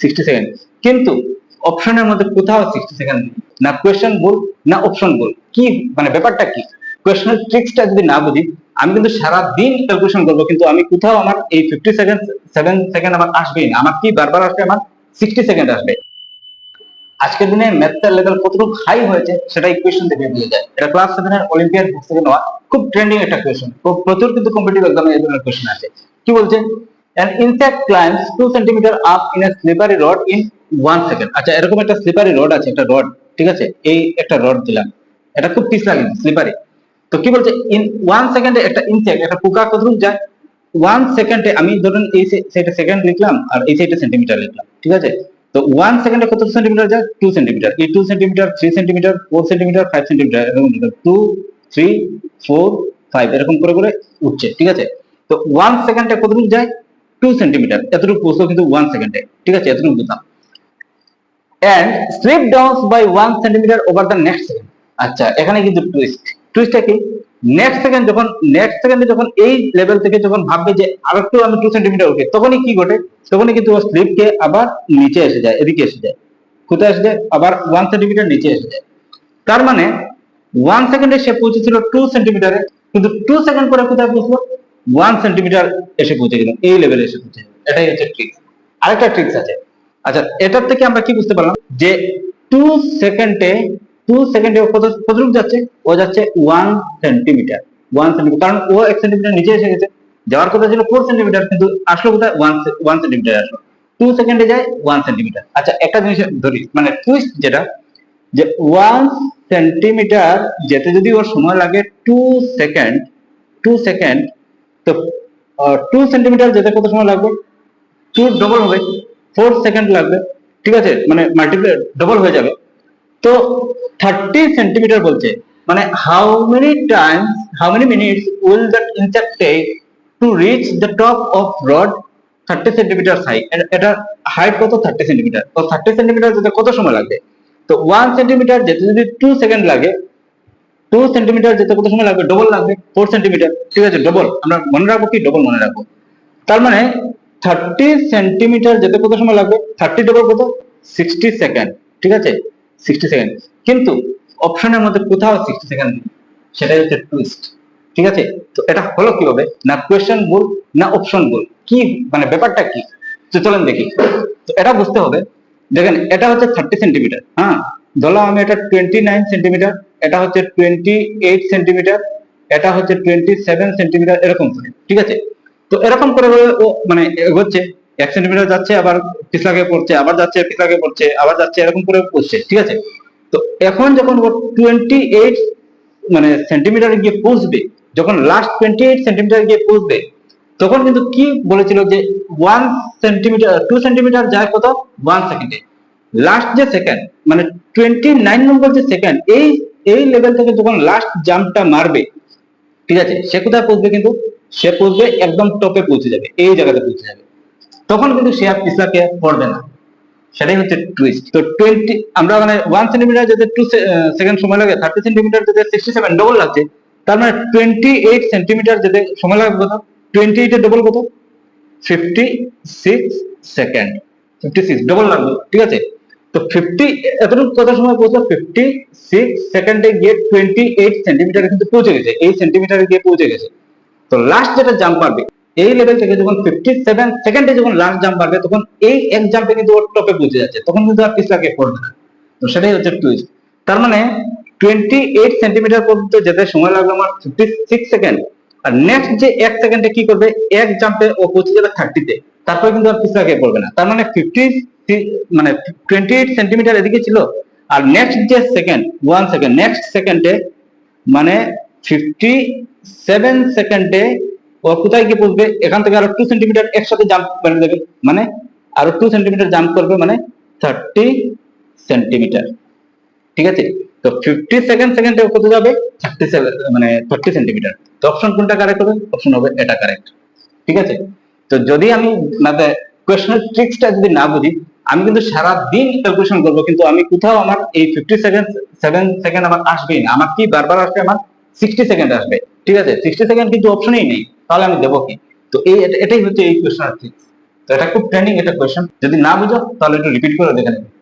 Sixty second কিন্তু অপশনের মধ্যে কোথাও সিক্সটি সেকেন্ড না কোয়েশ্চেন ভুল, না অপশন ভুল। কি মানে ব্যাপারটা কি? কোয়েশ্চেনের ট্রিক্সটা যদি না বুঝি, আমি কিন্তু সারা দিন ক্যালকুলেশন করব, কিন্তু আমি কোথাও আমার এই ফিফটি সেকেন্ড সেভেন সেকেন্ড আমার আসবেই না। আমার কি বারবার আসবে? আমার সিক্সটি সেকেন্ড আসবে। আজকের দিনে ম্যাথটার লেভেল কতটুকু হাই হয়েছে সেটা ইকুয়েশন থেকে বুঝে যায় এটা ক্লাস সেভেনের অলিম্পিয়াড বুক থেকে নেওয়া। খুব ট্রেন্ডিং একটা কোয়েশন প্রচুর কিন্তু কম্পিটিভ এক্সামে এই ধরনের কোয়েশন আছে। কি বলছে? An insect climbs 2 centimeter up in a slippery rod in 1 second. আচ্ছা এরকম একটা স্লিপারি রড আছে, একটা রড ঠিক আছে? এই একটা রড দিলাম। এটা খুব পিছলা কিন্তু স্লিপারি তো কি বলছে? ইন 1 সেকেন্ডে একটা ইনসেক্ট একটা পোকা কতটুকু যায়? 1 সেকেন্ডে আমি ধরুন এই সাইডে সেকেন্ড লিখলাম আর এই সাইডে সেন্টিমিটার লিখলাম, ঠিক আছে? তো 1 সেকেন্ডে কত সেন্টিমিটার যায়? 2 সেন্টিমিটার এই 2 সেন্টিমিটার 3 সেন্টিমিটার 4 সেন্টিমিটার 5 সেন্টিমিটার এরকম 2 3 4 5 এরকম করে করে উঠছে, ঠিক আছে? তো 1 সেকেন্ডে কতটুকু যায়? 2 সেন্টিমিটার এতটুকু পৌঁছলো কিন্তু 1 সেকেন্ডে ঠিক আছে? এতটুকু বুঝলাম। And slip down by 1 centimetre over the next second আচ্ছা এখানে কিন্তু টুইস্ট টুইস্টটা কি? নেক্সট সেকেন্ড যখন নেক্সট সেকেন্ডে যখন এই লেভেল থেকে যখন ভাববে যে আরেকটু আমি 2 সেন্টিমিটার উঠি, তখনই কি ঘটে? তখনই কিন্তু ও স্লিপকে আবার নিচে এসে যায়, এদিকে এসে যায়। কোথায় এসে যায়? আবার ওয়ান সেন্টিমিটার নিচে এসে যায়। তার মানে ওয়ান সেকেন্ডে সে পৌঁছেছিল টু সেন্টিমিটারে কিন্তু টু সেকেন্ড পরে কোথায় পৌঁছলো? 1 সেন্টিমিটার এসে পৌঁছে গেল এই লেভেলে এসে পৌঁছে গেল এটাই হচ্ছে ট্রিক্স আরেকটা ট্রিক্স আছে। আচ্ছা এটার থেকে আমরা কি বুঝতে পারলাম? যে টু সেকেন্ডে টু সেকেন্ডে কত কতটুকু যাচ্ছে? ও যাচ্ছে ওয়ান সেন্টিমিটার ওয়ান সেন্টিমিটার কারণ ও এক সেন্টিমিটার নিচে এসে গেছে। যাওয়ার কথা ছিল 4 সেন্টিমিটার কিন্তু আসলো কোথায়? 1 1 সেন্টিমিটার আসলো। টু সেকেন্ডে যায় ওয়ান সেন্টিমিটার আচ্ছা একটা জিনিস ধরি মানে টুইস্ট যেটা, যে ওয়ান সেন্টিমিটার যেতে যদি ওর সময় লাগে টু সেকেন্ড টু সেকেন্ড তো টু সেন্টিমিটার যেতে কত সময় লাগবে? টু ডবল হবে। ফোর সেকেন্ড লাগবে। ঠিক আছে? মানে মাল্টিপ্লাই ডবল হয়ে যাবে। তো থার্টি সেন্টিমিটার বলছে। মানে how many times how many minutes will that insect take to reach the top of rod thirty centimetre height এটা হাইট কত? থার্টি সেন্টিমিটার তো থার্টি সেন্টিমিটার যেতে কত সময় লাগবে? তো ওয়ান সেন্টিমিটার যেতে যদি টু সেকেন্ড লাগে টু সেন্টিমিটার যেতে কত সময় লাগবে? ডবল লাগবে। ফোর সেন্টিমিটার ঠিক আছে ডবল আমরা মনে রাখব কি? ডবল মনে রাখব। তার মানে থার্টি সেন্টিমিটার যেতে কত সময় লাগবে? থার্টি ডবল কত? সিক্সটি সেকেন্ড ঠিক আছে? সিক্সটি সেকেন্ড কিন্তু অপশনের মধ্যে কোথাও সিক্সটি সেকেন্ড সেটাই হচ্ছে টুইস্ট ঠিক আছে? তো এটা হলো কীভাবে? না কোয়েশ্চেন ভুল, না অপশন ভুল। কি মানে ব্যাপারটা কি? তো চলেন দেখি। তো এটা বুঝতে হবে। দেখেন, এটা হচ্ছে থার্টি সেন্টিমিটার হ্যাঁ? ধরলাম আমি এটা টোয়েন্টি নাইন সেন্টিমিটার এটা হচ্ছে টোয়েন্টি এইট সেন্টিমিটার এটা হচ্ছে টোয়েন্টি সেভেন সেন্টিমিটার এরকম করে, ঠিক আছে? তো এরকম করে ও মানে এগোচ্ছে, এক সেন্টিমিটার যাচ্ছে, আবার পিছলাকে পড়ছে, আবার যাচ্ছে পিছলাকে পড়ছে, আবার যাচ্ছে, এরকম করে পড়ছে ঠিক আছে? তো এখন যখন ও টোয়েন্টি এইট মানে সেন্টিমিটার গিয়ে পৌঁছবে যখন লাস্ট টোয়েন্টি এইট সেন্টিমিটার গিয়ে পৌঁছবে তখন কিন্তু কি বলেছিল যে ওয়ান সেন্টিমিটার টু সেন্টিমিটার যায় কত? ওয়ান সেকেন্ডে লাস্ট যে সেকেন্ড মানে টোয়েন্টি নাইন নম্বর যে সেকেন্ড এই এই লেভেল থেকে যখন লাস্ট জাম্পটা মারবে, ঠিক আছে, সে কোথায় পৌঁছবে কিন্তু? সে পৌঁছবে একদম টপে পৌঁছে যাবে, এই জায়গাতে পৌঁছে যাবে। তখন কিন্তু সে আর পিছলাকে পড়বে না। সেটাই হচ্ছে টুইস্ট তো টোয়েন্টি আমরা মানে ওয়ান সেন্টিমিটার যেতে টু সেকেন্ড সময় লাগে থার্টি সেন্টিমিটার যেতে সিক্সটি সেভেন ডবল লাগছে, তার মানে টোয়েন্টি এইট সেন্টিমিটার যেতে সময় লাগবে কত টোয়েন্টি এইটের ডবল কত fifty six second fifty six double লাগবে, ঠিক আছে? তো ফিফটি এতটুকু কত সময় পৌঁছলো ফিফটি সিক্স সেকেন্ডে গিয়ে টোয়েন্টি এইট সেন্টিমিটারে কিন্তু পৌঁছে গেছে, এই সেন্টিমিটারে গিয়ে পৌঁছে গেছে। তো লাস্ট যেটা জাম্প মারবে এই লেভেল থেকে যখন ফিফটি সেভেন সেকেন্ডে যখন লাস্ট জাম্প মারবে তখন এই এক জাম্পে কিন্তু ওর টপে পৌঁছে যাচ্ছে, তখন কিন্তু আর পিছলাকে পড়বে না। তো সেটাই হচ্ছে টুইস্ট তার মানে টোয়েন্টি এইট সেন্টিমিটার পর্যন্ত যেতে সময় লাগল আমার ফিফটি সিক্স সেকেন্ড আর নেক্সট যে এক সেকেন্ডে কি করবে, এক জাম্পে ও পৌঁছে যাবে থার্টিতে তারপরে কিন্তু আর পিছলাকে পড়বে না। তার মানে ফিফটি মানে টোয়েন্টি এইট সেন্টিমিটার এদিকে ছিল। আর নেক্সট যে সেকেন্ড ওয়ান সেকেন্ড নেক্সট সেকেন্ডে মানে ফিফটি সেভেন সেকেন্ডে ও কোথায় গিয়ে পৌঁছবে এখান থেকে আরও টু সেন্টিমিটার একসাথে জাম্প করে দেবে। মানে আরও টু সেন্টিমিটার জাম্প করবে মানে থার্টি সেন্টিমিটার ঠিক আছে? তো ফিফটি সেকেন্ড সেকেন্ডে কত যাবে? থার্টি সেভেন মানে থার্টি সেন্টিমিটার তো অপশন কোনটা কারেক্ট হবে? অপশন হবে এটা কারেক্ট ঠিক আছে? তো যদি আমি কোয়েশনের ট্রিক্সটা যদি না বুঝি, আমি কিন্তু সারা দিন ক্যালকুলেশন করব, কিন্তু আমি কোথাও আমার এই ফিফটি সেকেন্ড সেভেন সেকেন্ড আমার আসবেই না। আমার কি বারবার আসবে? আমার সিক্সটি সেকেন্ড আসবে। ঠিক আছে? সিক্সটি সেকেন্ড কিন্তু অপশনই নেই। তাহলে আমি দেবো কি? তো এই এটা- এটাই হচ্ছে এই কোয়েশনের ট্রিক্স তো এটা খুব ট্রেনিং এটা কোয়েশন যদি না বুঝো, তাহলে একটু রিপিট করে দেখে নেবে।